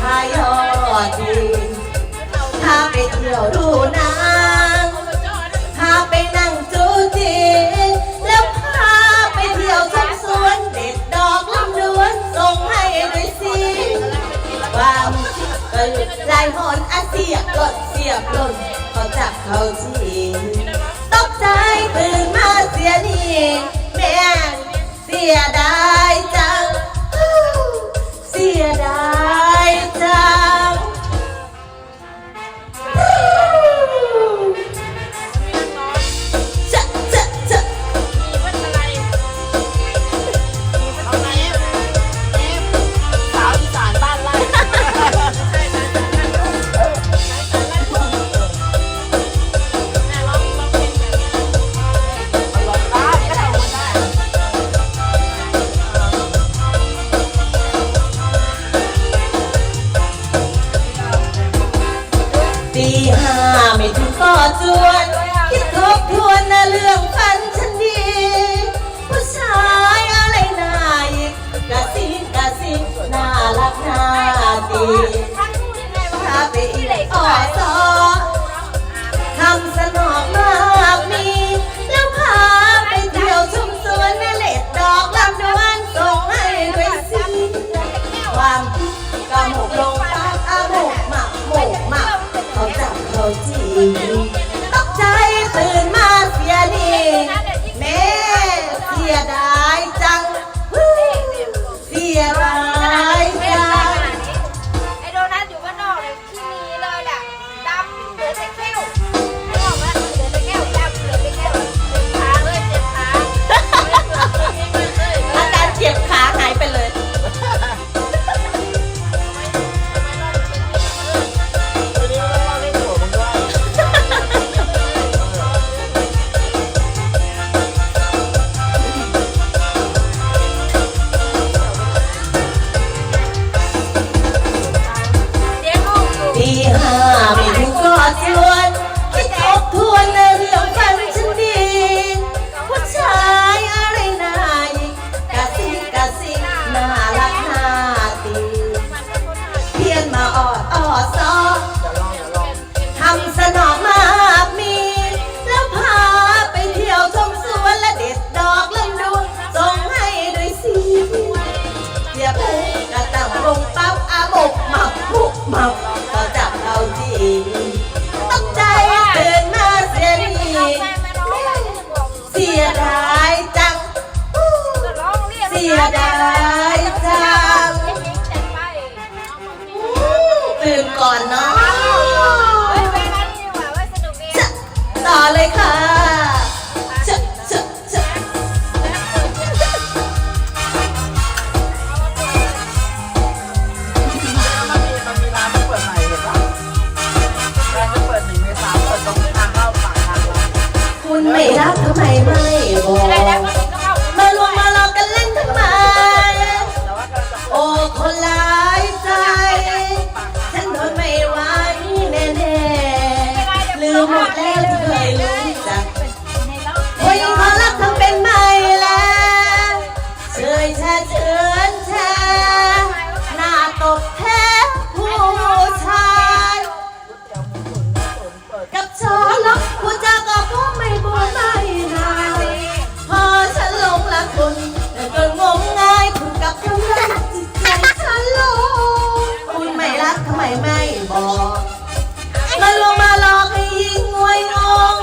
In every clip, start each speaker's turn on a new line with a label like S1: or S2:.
S1: ชายยอดดีถ้าไปเที่ยวดูนางถ้าไปนั่งจูจีแล้วพาไปเที่ยวชมสวนเด็ดดอกลำดวนส่งให้ด้วยสิควางก็หลุดายหอนอาเสียกดเสียบลนเขาจับเขาทีตกใจตื่นมาเสียนี่แม่เสียด
S2: ลักนา
S1: ตีถ้าไปอีกขอสอทำสนอง แค่เชิญแชร์หน้าตกแท้
S3: ผู้ชายกับชอล็อกคุณจะ
S1: ก็
S2: คง
S1: ไม่บูไม่นายพอฉั
S2: นหลงละ
S1: คนแต่ก็งงง่ายคุณกับ
S3: ทำ
S1: ลายจิต
S3: ใจ
S2: ฉันลง
S1: คุณไม่รักทำไมไม่บอกมาลงมาหลอกให้ยิ
S2: งงวยงง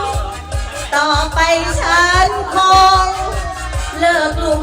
S1: ต่อไปฉันคงเลิกลุ่ม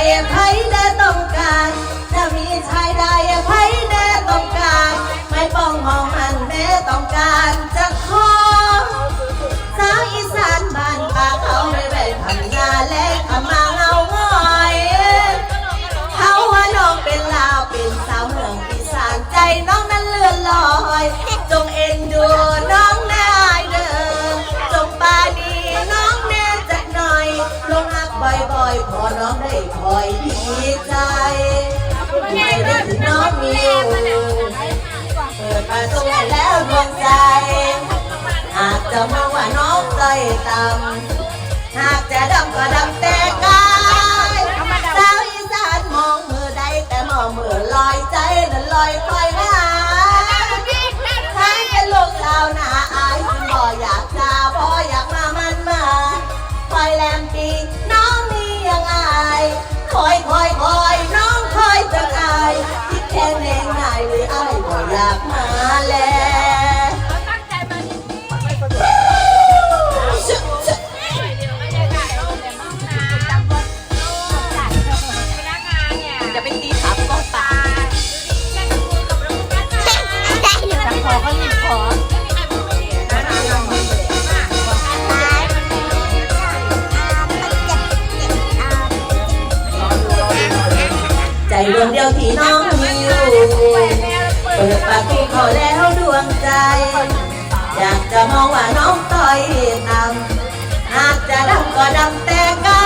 S1: ใคร
S3: แน่ต้อ
S1: งการ จะมีชายใดใครแน่ต้องการ
S2: ไม่ป้องหมองหัน
S1: แน่ต้องการจะขอสาวอีสานบ้านป่าเขาไม่เป็นพันยาและขมา อยดีใจไม่ได้ที่น้องมิวเปิดประตูแล้วดวงใจ อาจจะมองว่าน้องใจต่ำหากจะดำก็ดำแต่ ดวงเดี
S3: ยว
S1: ที่น้องมีอยู่เปิดปากที่ขอแล้วดวงใจ อยากจะมองว่าน้องต่อยต่ำหากจะดำก็ดำแต่ก็